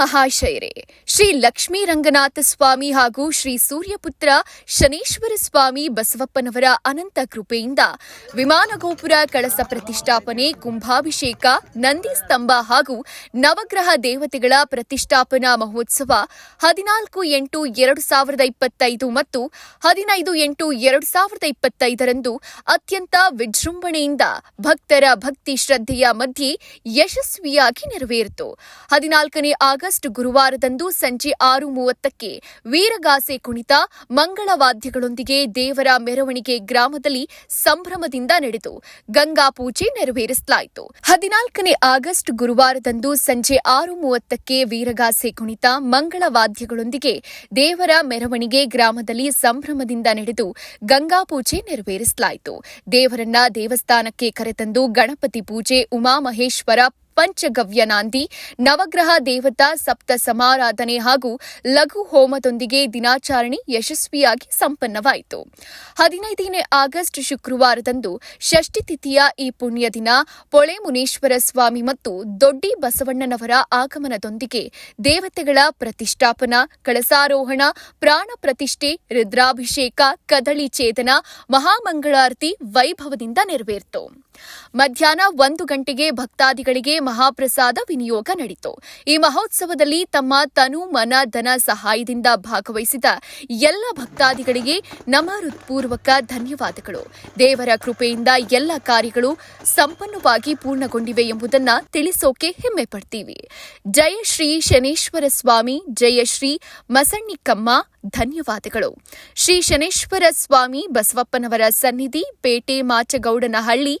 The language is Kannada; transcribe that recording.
ಮಹಾಶಯರೇ ಶ್ರೀ ಲಕ್ಷ್ಮೀ ರಂಗನಾಥ ಸ್ವಾಮಿ ಹಾಗೂ ಶ್ರೀ ಸೂರ್ಯಪುತ್ರ ಶನೇಶ್ವರ ಸ್ವಾಮಿ ಬಸವಪ್ಪನವರ ಅನಂತ ಕೃಪೆಯಿಂದ ವಿಮಾನ ಗೋಪುರ ಕಳಸ ಪ್ರತಿಷ್ಠಾಪನೆ, ಕುಂಭಾಭಿಷೇಕ, ನಂದಿ ಸ್ತಂಭ ಹಾಗೂ ನವಗ್ರಹ ದೇವತೆಗಳ ಪ್ರತಿಷ್ಠಾಪನಾ ಮಹೋತ್ಸವ ಹದಿನಾಲ್ಕು ಎಂಟು ಎರಡು ಸಾವಿರದ ಇಪ್ಪತ್ತೈದು ಮತ್ತು ಹದಿನೈದು ಎಂಟು ಎರಡು ಸಾವಿರದ ಇಪ್ಪತ್ತೈದರಂದು ಅತ್ಯಂತ ವಿಜೃಂಭಣೆಯಿಂದ ಭಕ್ತರ ಭಕ್ತಿ ಶ್ರದ್ಧೆಯ ಮಧ್ಯೆ ಯಶಸ್ವಿಯಾಗಿ ನೆರವೇರಿತು. ಹದಿನಾಲ್ಕನೇ ಆಗಸ್ಟ್ ಗುರುವಾರದಂದು ಸಂಜೆ ಆರು ಮೂವತ್ತಕ್ಕೆ ವೀರಗಾಸೆ ಕುಣಿತ ಮಂಗಳವಾದ್ಯಗಳೊಂದಿಗೆ ದೇವರ ಮೆರವಣಿಗೆ ಗ್ರಾಮದಲ್ಲಿ ಸಂಭ್ರಮದಿಂದ ನಡೆದು ಗಂಗಾ ಪೂಜೆ ನೆರವೇರಿಸಲಾಯಿತು. ಹದಿನಾಲ್ಕನೇ ಆಗಸ್ಟ್ ಗುರುವಾರದಂದು ಸಂಜೆ ಆರು ಮೂವತ್ತಕ್ಕೆ ವೀರಗಾಸೆ ಕುಣಿತ ಮಂಗಳವಾದ್ಯಗಳೊಂದಿಗೆ ದೇವರ ಮೆರವಣಿಗೆ ಗ್ರಾಮದಲ್ಲಿ ಸಂಭ್ರಮದಿಂದ ನಡೆದು ಗಂಗಾ ಪೂಜೆ ನೆರವೇರಿಸಲಾಯಿತು. ದೇವರನ್ನ ದೇವಸ್ಥಾನಕ್ಕೆ ಕರೆತಂದು ಗಣಪತಿ ಪೂಜೆ ಉಮಾಮಹೇಶ್ವರ ಪಂಚಗವ್ಯ ನಾಂದಿ ನವಗ್ರಹ ದೇವತಾ, ಸಪ್ತ ಸಮಾರಾಧನೆ ಹಾಗೂ ಲಘು ಹೋಮದೊಂದಿಗೆ ದಿನಾಚರಣೆ ಯಶಸ್ವಿಯಾಗಿ ಸಂಪನ್ನವಾಯಿತು. ಹದಿನೈದನೇ ಆಗಸ್ಟ್ ಶುಕ್ರವಾರದಂದು ಷಷ್ಠಿ ತಿಥಿಯ ಈ ಪುಣ್ಯ ದಿನ ಪೊಳೆ ಮುನೇಶ್ವರ ಸ್ವಾಮಿ ಮತ್ತು ದೊಡ್ಡಿ ಬಸವಣ್ಣನವರ ಆಗಮನದೊಂದಿಗೆ ದೇವತೆಗಳ ಪ್ರತಿಷ್ಠಾಪನಾ, ಕಳಸಾರೋಹಣ, ಪ್ರಾಣ ಪ್ರತಿಷ್ಠೆ, ರುದ್ರಾಭಿಷೇಕ, ಕದಳಿ ಛೇದನ ಮಹಾಮಂಗಳಾರತಿ ವೈಭವದಿಂದ ನೆರವೇರಿತು. ಮಧ್ಯಾಹ್ನ ಒಂದು ಗಂಟೆಗೆ ಭಕ್ತಾದಿಗಳಿಗೆ ಮಹಾಪ್ರಸಾದ ವಿನಿಯೋಗ ನಡೆಯಿತು ಈ ಮಹೋತ್ಸವದಲ್ಲಿ ತಮ್ಮ ತನು ಮನ ಧನ ಸಹಾಯದಿಂದ ಭಾಗವಹಿಸಿದ ಎಲ್ಲ ಭಕ್ತಾದಿಗಳಿಗೆ ನಮ್ಮ ಹೃತ್ಪೂರ್ವಕ ಧನ್ಯವಾದಗಳು. ದೇವರ ಕೃಪೆಯಿಂದ ಎಲ್ಲ ಕಾರ್ಯಗಳು ಸಂಪನ್ನವಾಗಿ ಪೂರ್ಣಗೊಂಡಿವೆ ಎಂಬುದನ್ನು ತಿಳಿಸೋಕೆ ಹೆಮ್ಮೆ ಪಡ್ತೀವಿ. ಜಯ ಶ್ರೀ ಶನೇಶ್ವರ ಸ್ವಾಮಿ, ಜಯ ಶ್ರೀ ಮಸಣ್ಣಿಕಮ್ಮ, ಧನ್ಯವಾದಗಳು. ಶ್ರೀ ಶನೇಶ್ವರ ಸ್ವಾಮಿ ಬಸವಪ್ಪನವರ ಸನ್ನಿಧಿ, ಪೇಟೆ ಮಾಚಗೌಡನಹಳ್ಳಿ